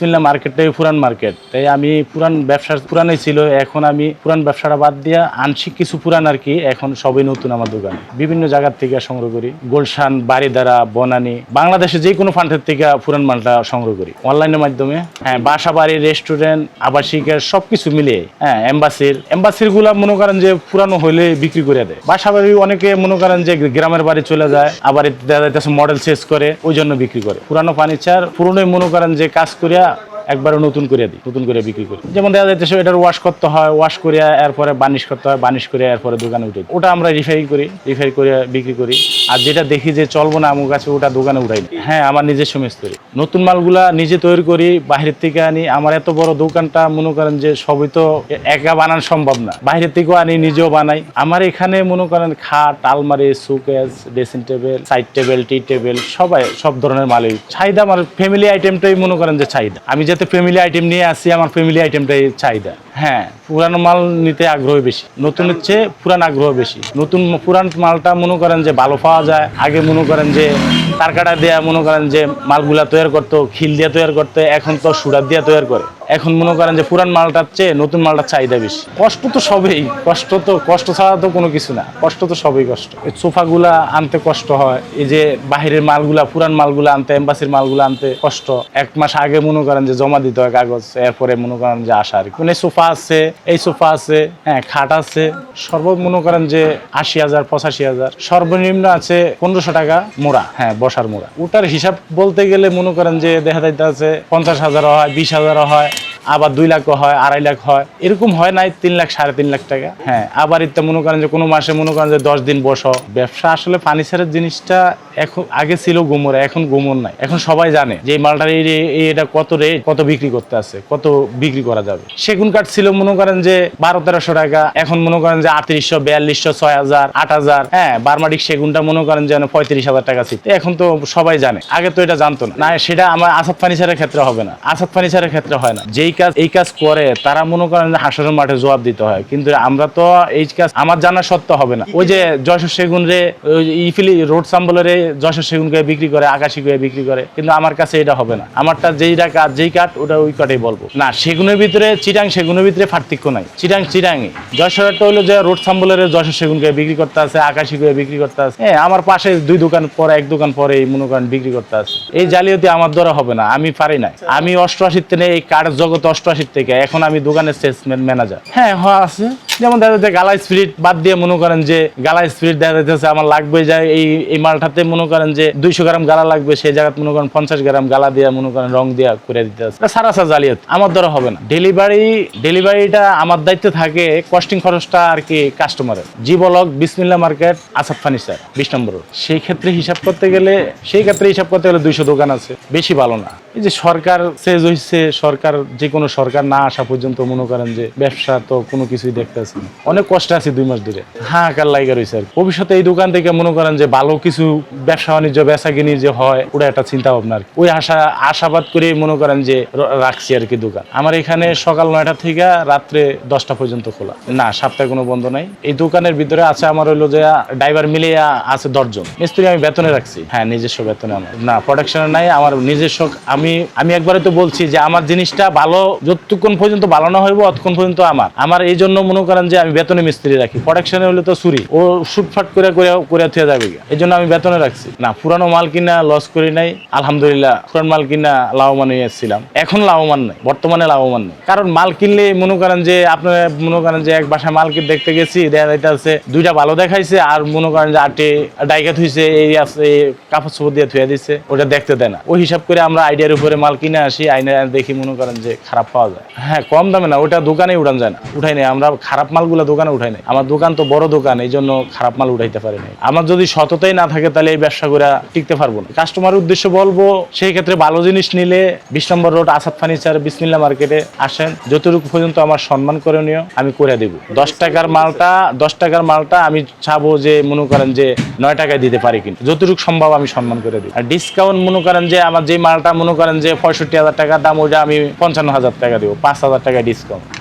বিসমিল্লা মার্কেটটাই পুরান মার্কেট। তাই আমি পুরান ব্যবসা, পুরানই ছিল। এখন আমি পুরান ব্যবসাটা বাদ দিয়ে আংশিক কিছু পুরান আর কি এখন সবই নতুন আমার দোকানে। বিভিন্ন জায়গার থেকে সংগ্রহ করি। গোলশান বাড়িদারা বনানি, বাংলাদেশে যে কোনো ফান্ডের থেকে পুরান মালটা সংগ্রহ করি। অনলাইনের মাধ্যমে। হ্যাঁ বাসা বাড়ি রেস্টুরেন্ট, আবাসিকের সব কিছু মিলিয়ে। হ্যাঁ এম্বাসির। এম্বাসিরগুলা মনে করেন যে পুরানো হইলে বিক্রি করে দেয়। বাসা বাড়ি অনেকে মনে করেন যে গ্রামের বাড়ি চলে যায়, আবার মডেল চেঞ্জ করে, ওই জন্য বিক্রি করে। পুরানো ফার্নিচার পুরনোই মনে করেন যে কাজ করিয়া একবারে নতুন করে দিই, নতুন করে বিক্রি করি। যেমন দেখা যাচ্ছে এটার ওয়াশ করতে হয় ওয়াশ করিয়া এরপরে বানিশ করতে হয় বানিশ করিয়া এরপরে দোকানে উঠে ওটা আমরা রিফাই করি রিফাই করে বিক্রি করি। আর যেটা দেখি যে চলবো না আমার কাছে ওটা দোকানে উঠাই। হ্যাঁ আমার নিজস্ব মিস্ত্রি। নতুন মালগুলা নিজে তৈরি করি বাইরের থেকে আনি। আমার এত বড় দোকানটা, মনে করেন যে সবই তো একা বানানো সম্ভব না। বাইরের থেকেও আনি, নিজেও বানাই। আমার এখানে মনে করেন খাট, আলমারি, সুকেস, dressing table, side table, tea table, সবাই সব ধরনের মালই। চাহিদা আমার ফ্যামিলি আইটেমটাই মনে করেন যে চাহিদা। আমি যাতে ফ্যামিলি আইটেম নিয়ে আসি, আমার ফ্যামিলি আইটেমটাই চাহিদা। হ্যাঁ পুরানো মাল নিতে আগ্রহ বেশি। নতুন হচ্ছে পুরান আগ্রহ বেশি। নতুন পুরান মালটা মনে করেন যে ভালো পাওয়া যায়। আগে মনে করেন যে তার কাটা দেয়া মনে করেন যে মালগুলা তৈরি করতো খিল দিয়ে তৈরি করতো এখন তো সুরাত দিয়ে তৈরি করে। এখন মনে করেন যে পুরান মালটার চেয়ে নতুন মালটার চাহিদা বেশি। কষ্ট তো সবেই। কষ্ট তো, কষ্ট ছাড়া তো কোনো কিছু না। কষ্ট তো সবই কষ্ট। সোফাগুলা আনতে কষ্ট হয়। এই যে বাহিরের মালগুলা, পুরান মালগুলা আনতে, এম্বাসির মালগুলা আনতে কষ্ট। এক মাস আগে মনে করেন যে জমা দিতে হয় কাগজ, এরপরে মনে করেন যে আসা আর মানে সোফা আছে, এই সোফা আছে হ্যাঁ খাট আছে, সর্ব মনে করেন যে আশি হাজার, পঁচাশি হাজার। সর্বনিম্ন আছে পনেরোশো টাকা মোড়া হ্যাঁ বসার মোড়া। ওটার হিসাব বলতে গেলে মনে করেন যে দেখা যাইতে আছে পঞ্চাশ হাজারও হয়, বিশ হাজারও হয়। আবার দুই লাখও হয় আড়াই লাখ হয়। এরকম হয় নাই তিন লাখ সাড়ে তিন লাখ টাকা। হ্যাঁ। আবার ইত্যা মনে করেন যে কোনো মাসে মনে করেন যে দশ দিন বসো। ব্যবসা আসলে ফার্নিচারের জিনিসটা এখন আগে ছিল গুমর এখন গুমর নাই। এখন সবাই জানে যে মালটার রে- এটা কত রেট কত বিক্রি করতে আছে কত বিক্রি করা যাবে। সেগুন কাঠ ছিল মনে করেন যে বারো তেরোশো টাকা এখন মনে করেন যে আটত্রিশশো বিয়াল্লিশশো ছয় হাজার আট হাজার। হ্যাঁ বারমাটিক সেগুনটা মনে করেন যেন পঁয়ত্রিশ হাজার টাকা ছিল। এখন তো সবাই জানে। আগে তো এটা জানতো না। না সেটা আমার আসাদ ফার্নিচারের ক্ষেত্রে হবে না। আসাদ ফার্নিচারের ক্ষেত্রে হয় না। যেই কাজ, এই কাজ করে, তারা মনে করেন যে হাসরের মাঠে জবাব দিতে হয়। কিন্তু আমরা তো এই কাজ, আমার জানা সত্য হবে না। ওই যে যশোর সেগুন রে ইফিলি রোড সাম্বলের যশোর সেগুনকে বিক্রি করে, আকাশি করে বিক্রি করে, কিন্তু আমার কাছে এটা হবে না। আমারটা যেইটা কাজ যেই কাঠ, ওটা ওই কাঠেই বলব। না, সেগুনের ভিতরে, চিটাং সেগুনের ভিতরে পার্থক্য নাই। চিটাং চিটাংই। যশোরটা হলো যে রোড সাম্বলের যশোর সেগুনকে বিক্রি করতে আছে, আকাশি করে বিক্রি করতে আছে। হ্যাঁ আমার পাশে দুই দোকান পরে, এক দোকান পরে এই মনে করেন বিক্রি করতে আছে। এই জালিয়াতি আমার দ্বারা হবে না, আমি পারি না আমি অষ্টআশির থেকে এই কাঠ জগতে অষ্টআশির থেকে। এখন আমি দোকানের সেলসম্যান ম্যানেজার হ্যাঁ হ্যাঁ আছে। যেমন দেখা যাচ্ছে গালা স্পিরিট বাদ দিয়ে মনে করেন যে গালা স্পিরিট দেখা যাচ্ছে আমার লাগবে যায়, এই এই মালটাতে মনে করেন যে দুইশো গ্রাম গালা লাগবে, সেই জায়গায় মনে করেন পঞ্চাশ গ্রাম গালা দিয়ে মনে করেন রং দিয়ে করে দিতে আছে। সারা সারা জালিয়াত, আমার দ্বারা হবে না। ডেলিভারি ডেলিভারিটা আমার দায়িত্বে থাকে কস্টিং খরচটা আর কি কাস্টমারের জি বলক বিসমিল্লা মার্কেট আসাদ ফার্নিচার বিশ নম্বর সেই ক্ষেত্রে হিসাব করতে গেলে, সেই ক্ষেত্রে হিসাব করতে গেলে দুইশো দোকান আছে, বেশি ভালো না। এই যে সরকার চেঞ্জ হয়েছে সরকার যে কোনো সরকার না আসা পর্যন্ত মনে করেন যে ব্যবসা তো কোনো কিছুই দেখতেছি অনেক কষ্ট আছে দুই মাস ধরে। হাহাকার লাইগা রয়েছে আর ভবিষ্যতে এই দোকান থেকে মনে করেন যে ভালো কিছু ব্যবসা বাণিজ্য বেচা কিনি যে হয়, ওটা একটা চিন্তা ভাবনা আর। ওই আশা, আশাবাদ করে মনে করেন যে রাখছি আর কি দোকান। আমার এখানে সকাল নয়টা থেকে রাত্রে দশটা পর্যন্ত খোলা। না সপ্তাহে কোনো বন্ধ নাই। এই দোকানের ভিতরে আছে আমার হইল যে ড্রাইভার মিলে আছে দশজন। মিস্ত্রি আমি বেতনে রাখছি। হ্যাঁ নিজস্ব বেতনে আমার। না প্রোডাকশনে নাই, আমার নিজস্ব আমি আমি একবারে তো বলছি যে আমার জিনিসটা ভালো, যতক্ষণ পর্যন্ত ভালো না হইব, অতক্ষণ পর্যন্ত আমার। আমার এই জন্য মনে করেন যে আমি বেতনে মিস্ত্রি রাখি প্রোডাকশনে হলে তো চুরি। ও শুটফাট করে করে করে যাবে এই জন্য আমি বেতনে রাখছি। না, পুরানো মাল কিনা লস করি নাই। আলহামদুলিল্লাহ, পুরান মাল কিনা লাভবান হয়ে এসেছিলাম এখন লাভবান নাই, বর্তমানে লাভবান নেই। কারণ মাল কিনলে মনে করেন যে আপনারা মনে করেন যে এক বাসায় মাল দেখতে গেছি, দেখা যাইতেছে দুইটা ভালো দেখাইছে আর মনে করেন যে আটে ডাইকা থুইছে, এই আছে কাপড় চোপড় দিয়ে থুয়ে দিছে, ওটা দেখতে দেয় না। ওই হিসাব করে আমরা আইডিয়ার উপরে মাল কিনে আসি, আইনে দেখি মনে করেন যে খারাপ পাওয়া যায়। হ্যাঁ কম দামে না, ওটা দোকানে উঠান যায় না। উঠাই নাই, আমরা খারাপ মালগুলো দোকানে উঠাই নাই। আমার দোকান তো বড় দোকান, এই জন্য খারাপ মাল উঠাইতে পারি নাই। আমার যদি সততাই না থাকে, তাহলে এই ব্যবসা করে টিকতে পারব না। কাস্টমার উদ্দেশ্য বলব, সেই ক্ষেত্রে ভালো জিনিস নিলে বিশ নম্বর রোড আসাদ ফার্নিচার বিসমিল্লা মার্কেটে আসেন। যতটুকু পর্যন্ত আমার সম্মান করণীয়, আমি করে দেব। দশ টাকার মালটা, দশ টাকার মালটা আমি চাবো যে, মনে করেন যে, নয় টাকায় দিতে পারি কিন্তু যতটুকু সম্ভব আমি সম্মান করে দিই আর ডিসকাউন্ট মনে করেন যে, আমার যে মালটা মনে করেন যে, পঁয়ষট্টি হাজার টাকার দাম, ওইটা আমি পঞ্চান্ন হাজার টাকা দেবো, পাঁচ হাজার টাকা ডিসকাউন্ট